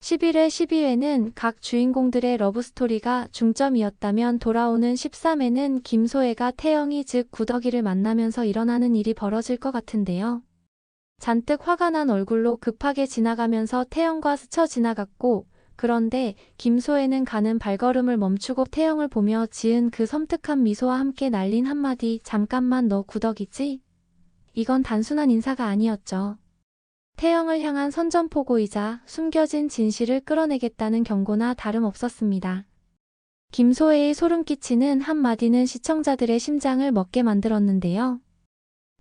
11회 12회는 각 주인공들의 러브스토리가 중점이었다면 돌아오는 13회는 김소혜가 태영이 즉 구덕이를 만나면서 일어나는 일이 벌어질 것 같은데요. 잔뜩 화가 난 얼굴로 급하게 지나가면서 태영과 스쳐 지나갔고 그런데 김소혜는 가는 발걸음을 멈추고 태영을 보며 지은 그 섬뜩한 미소와 함께 날린 한마디 잠깐만 너 구덕이지? 이건 단순한 인사가 아니었죠. 태영을 향한 선전포고이자 숨겨진 진실을 끌어내겠다는 경고나 다름없었습니다. 김소혜의 소름 끼치는 한마디는 시청자들의 심장을 먹게 만들었는데요.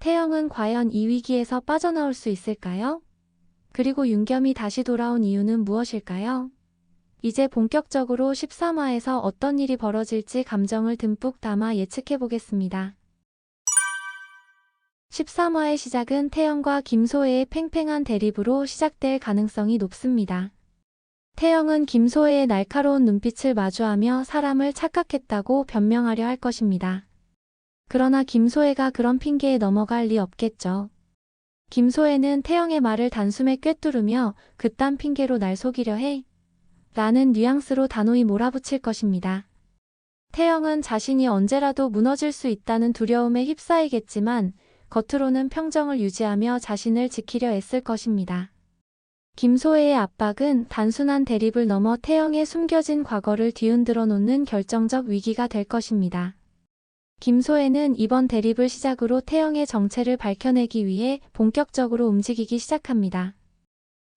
태영은 과연 이 위기에서 빠져나올 수 있을까요? 그리고 윤겸이 다시 돌아온 이유는 무엇일까요? 이제 본격적으로 13화에서 어떤 일이 벌어질지 감정을 듬뿍 담아 예측해 보겠습니다. 13화의 시작은 태영과 김소혜의 팽팽한 대립으로 시작될 가능성이 높습니다. 태영은 김소혜의 날카로운 눈빛을 마주하며 사람을 착각했다고 변명하려 할 것입니다. 그러나 김소혜가 그런 핑계에 넘어갈 리 없겠죠. 김소혜는 태영의 말을 단숨에 꿰뚫으며 그딴 핑계로 날 속이려 해. 라는 뉘앙스로 단호히 몰아붙일 것입니다. 태영은 자신이 언제라도 무너질 수 있다는 두려움에 휩싸이겠지만 겉으로는 평정을 유지하며 자신을 지키려 애쓸 것입니다. 김소혜의 압박은 단순한 대립을 넘어 태영의 숨겨진 과거를 뒤흔들어 놓는 결정적 위기가 될 것입니다. 김소혜는 이번 대립을 시작으로 태영의 정체를 밝혀내기 위해 본격적으로 움직이기 시작합니다.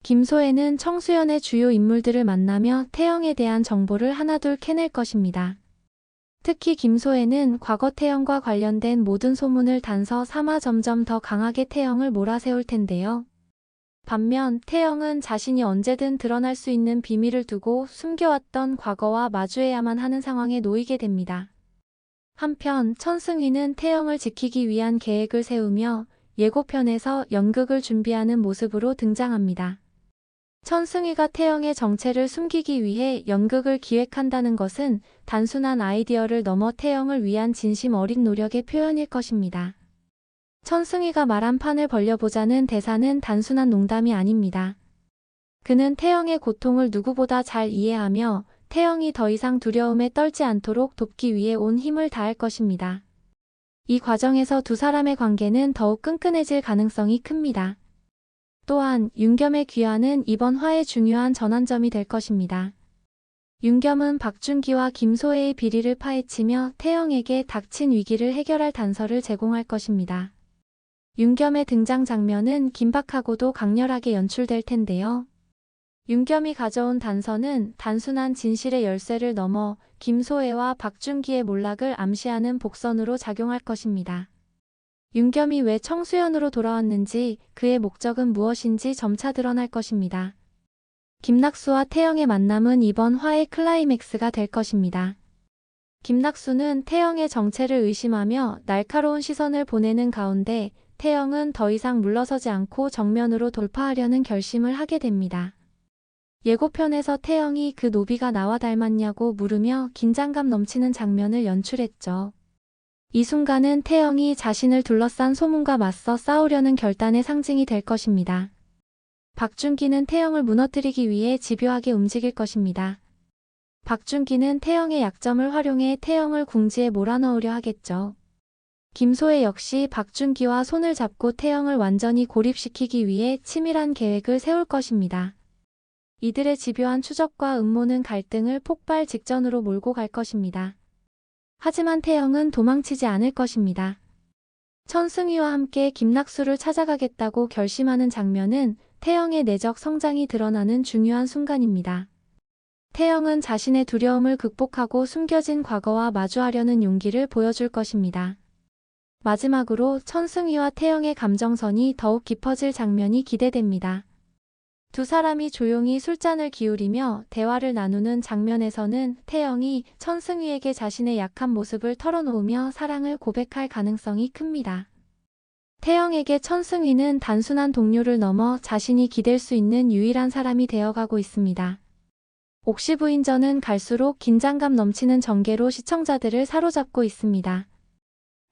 김소혜는 청수연의 주요 인물들을 만나며 태영에 대한 정보를 하나둘 캐낼 것입니다. 특히 김소혜는 과거 태영과 관련된 모든 소문을 단서 삼아 점점 더 강하게 태영을 몰아세울 텐데요. 반면 태영은 자신이 언제든 드러날 수 있는 비밀을 두고 숨겨왔던 과거와 마주해야만 하는 상황에 놓이게 됩니다. 한편 천승희는 태영을 지키기 위한 계획을 세우며 예고편에서 연극을 준비하는 모습으로 등장합니다. 천승희가 태영의 정체를 숨기기 위해 연극을 기획한다는 것은 단순한 아이디어를 넘어 태영을 위한 진심 어린 노력의 표현일 것입니다. 천승희가 말한 판을 벌려보자는 대사는 단순한 농담이 아닙니다. 그는 태영의 고통을 누구보다 잘 이해하며 태영이 더 이상 두려움에 떨지 않도록 돕기 위해 온 힘을 다할 것입니다. 이 과정에서 두 사람의 관계는 더욱 끈끈해질 가능성이 큽니다. 또한 윤겸의 귀환은 이번 화의 중요한 전환점이 될 것입니다. 윤겸은 박준기와 김소혜의 비리를 파헤치며 태영에게 닥친 위기를 해결할 단서를 제공할 것입니다. 윤겸의 등장 장면은 긴박하고도 강렬하게 연출될 텐데요. 윤겸이 가져온 단서는 단순한 진실의 열쇠를 넘어 김소혜와 박준기의 몰락을 암시하는 복선으로 작용할 것입니다. 윤겸이 왜 청수연으로 돌아왔는지 그의 목적은 무엇인지 점차 드러날 것입니다. 김낙수와 태영의 만남은 이번 화의 클라이맥스가 될 것입니다. 김낙수는 태영의 정체를 의심하며 날카로운 시선을 보내는 가운데 태영은 더 이상 물러서지 않고 정면으로 돌파하려는 결심을 하게 됩니다. 예고편에서 태영이 그 노비가 나와 닮았냐고 물으며 긴장감 넘치는 장면을 연출했죠. 이 순간은 태영이 자신을 둘러싼 소문과 맞서 싸우려는 결단의 상징이 될 것입니다. 박준기는 태영을 무너뜨리기 위해 집요하게 움직일 것입니다. 박준기는 태영의 약점을 활용해 태영을 궁지에 몰아넣으려 하겠죠. 김소혜 역시 박준기와 손을 잡고 태영을 완전히 고립시키기 위해 치밀한 계획을 세울 것입니다. 이들의 집요한 추적과 음모는 갈등을 폭발 직전으로 몰고 갈 것입니다. 하지만 태영은 도망치지 않을 것입니다. 천승희와 함께 김낙수를 찾아가겠다고 결심하는 장면은 태영의 내적 성장이 드러나는 중요한 순간입니다. 태영은 자신의 두려움을 극복하고 숨겨진 과거와 마주하려는 용기를 보여줄 것입니다. 마지막으로 천승희와 태영의 감정선이 더욱 깊어질 장면이 기대됩니다. 두 사람이 조용히 술잔을 기울이며 대화를 나누는 장면에서는 태영이 천승희에게 자신의 약한 모습을 털어놓으며 사랑을 고백할 가능성이 큽니다. 태영에게 천승희는 단순한 동료를 넘어 자신이 기댈 수 있는 유일한 사람이 되어가고 있습니다. 옥시부인전은 갈수록 긴장감 넘치는 전개로 시청자들을 사로잡고 있습니다.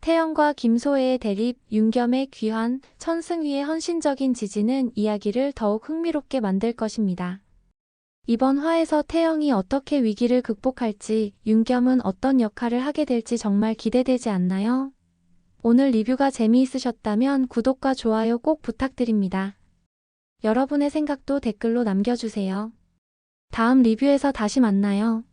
태영과 김소혜의 대립, 윤겸의 귀환, 천승휘의 헌신적인 지지는 이야기를 더욱 흥미롭게 만들 것입니다. 이번 화에서 태영이 어떻게 위기를 극복할지, 윤겸은 어떤 역할을 하게 될지 정말 기대되지 않나요? 오늘 리뷰가 재미있으셨다면 구독과 좋아요 꼭 부탁드립니다. 여러분의 생각도 댓글로 남겨주세요. 다음 리뷰에서 다시 만나요.